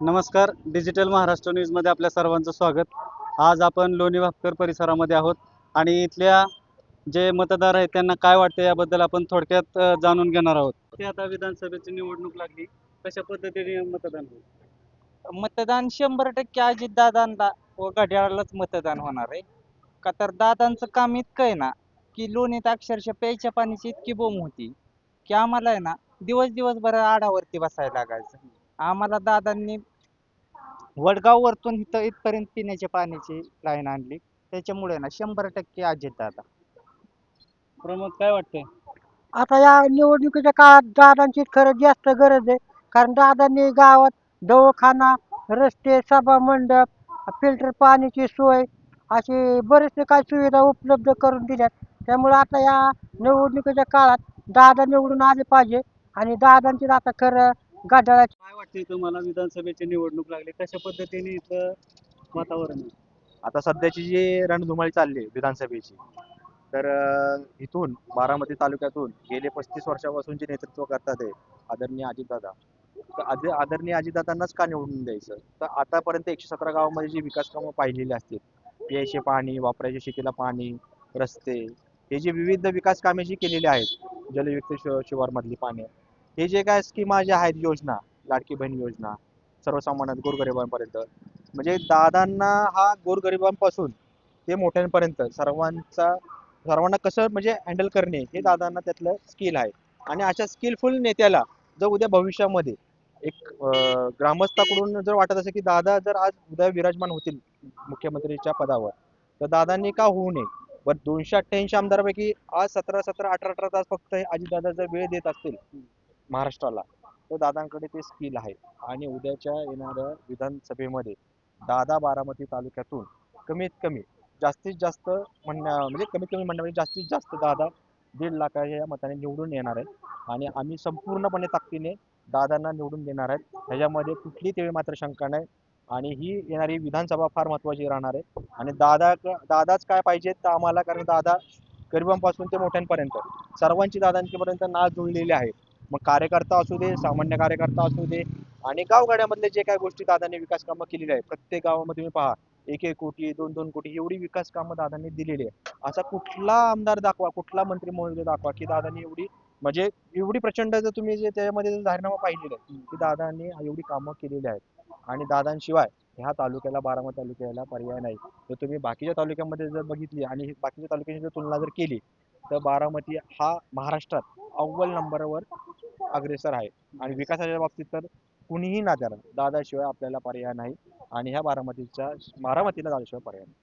नमस्कार डिजिटल महाराष्ट्र न्यूजमध्ये आपल्या सर्वांचं स्वागत. आज आपण लोणी भापकर परिसरामध्ये आहोत आणि इथल्या जे मतदार आहेत त्यांना काय वाटतं याबद्दल आपण थोडक्यात जाणून घेणार आहोत. ते आता विधानसभेची निवडणूक लागली. कशा पद्धतीने मतदान होईल? मतदान शंभर टक्के अजितदादांना व घड्याळालाच मतदान होणार आहे. का तर दादांचं काम इतकं आहे ना की लोणीत अक्षरशः प्यायच्या पाण्याची इतकी बोंब होती की आम्हाला आहे ना दिवस दिवसभर आडावरती बसायला लागायचं. आम्हाला दादांनी वडगाववरतून इथं इथपर्यंत पिण्याच्या पाण्याची लाईन आणली. त्याच्यामुळे ना शंभर टक्के अजितदादा प्रमोद काय वाटतंय? आता या निवडणुकीच्या काळात दादांची खरं जास्त गरज आहे. कारण दादांनी गावात दवाखाना रस्ते सभा मंडप फिल्टर पाण्याची सोय अशी बरेचसे काही सुविधा उपलब्ध करून दिल्यात. त्यामुळे आता या निवडणुकीच्या काळात दादा निवडून आले पाहिजे आणि दादांची आता खरं गाठाळाची काय वाटतंय तुम्हाला? विधानसभेची निवडणूक लागली. कशा पद्धतीने इथं वातावरण आहे? आता सध्याची जी रणधुमाळी चालली आहे विधानसभेची तर अं, इथून बारामती तालुक्यातून गेले पस्तीस वर्षापासून जे नेतृत्व करतात आहे आदरणीय अजितदादा. तर आद आदरणीय अजितदादांनाच का निवडून द्यायचं? तर आतापर्यंत एकशे सतरा गावामध्ये जी विकास कामं पाहिलेली असतील प्यायचे पाणी वापरायचे शेतीला पाणी रस्ते हे जे विविध विकास कामे जी केलेली आहेत जलयुक्त शिव शिवारमधली पाणी हे जे काय स्कीमा ज्या आहेत योजना लाडकी बहीण योजना सर्वसामान्य गोरगरिबांपर्यंत म्हणजे दादांना हा गोरगरिबांपासून ते मोठ्यांपर्यंत सर्वांचा सर्वांना कसं म्हणजे हँडल करणे हे दादांना त्यातलं स्किल आहे. आणि अशा स्किलफुल नेत्याला जर उद्या भविष्यामध्ये एक ग्रामस्थाकडून जर वाटत असेल की दादा जर आज उद्या विराजमान होतील मुख्यमंत्रीच्या पदावर तर दादांनी का होऊ नये? बरं दोनशे अठ्ठ्याऐंशी आमदारापैकी आज सतरा सतरा अठरा अठरा तास फक्त अजितदादा जर वेळ देत असतील महाराष्ट्राला. तर दादांकडे ते स्किल आहे. आणि उद्याच्या येणाऱ्या विधानसभेमध्ये दादा बारामती तालुक्यातून कमीत कमी जास्तीत जास्त म्हणण्या म्हणजे कमीत कमी म्हणण्यामध्ये जास्तीत जास्त दादा दीड लाखाच्या मताने निवडून येणार आहेत. आणि आम्ही संपूर्णपणे ताकदीने दादांना निवडून देणार आहेत. ह्याच्यामध्ये कुठली तेवढी मात्र शंका नाही. आणि ही येणारी विधानसभा फार महत्त्वाची राहणार आहे. आणि दादा दादाच काय पाहिजेत तर आम्हाला कारण दादा गरिबांपासून ते मोठ्यांपर्यंत सर्वांची दादांच्यापर्यंत नाळ जुळलेली आहे. मग कार्यकर्ता असू दे सामान्य कार्यकर्ता असू दे आणि गावगाड्यामधले जे काही गोष्टी दादांनी विकास कामं केलेली आहे प्रत्येक गावामध्ये तुम्ही पहा एक एक कोटी दोन दोन कोटी एवढी विकास कामं दादांनी दिलेली आहे असा कुठला आमदार दाखवा कुठला मंत्री महोदय दाखवा की दादांनी एवढी म्हणजे एवढी प्रचंड जर तुम्ही जे त्याच्यामध्ये जाहीरनामा पाहिलेला आहे की दादांनी एवढी कामं केलेली आहेत. आणि दादांशिवाय ह्या तालुक्याला बारामती तालुक्याला पर्याय नाही. तर तुम्ही बाकीच्या तालुक्यामध्ये जर बघितली आणि बाकीच्या तालुक्याची जर तुलना जर केली तर बारामती हा महाराष्ट्रात अव्वल नंबरवर अग्रेसर आहे आणि विकासाच्या बाबतीत तर कुणीही ना दादाशिवाय आपल्याला पर्याय नाही. आणि ह्या बारामतीच्या बारामतीला दादाशिवाय पर्याय नाही.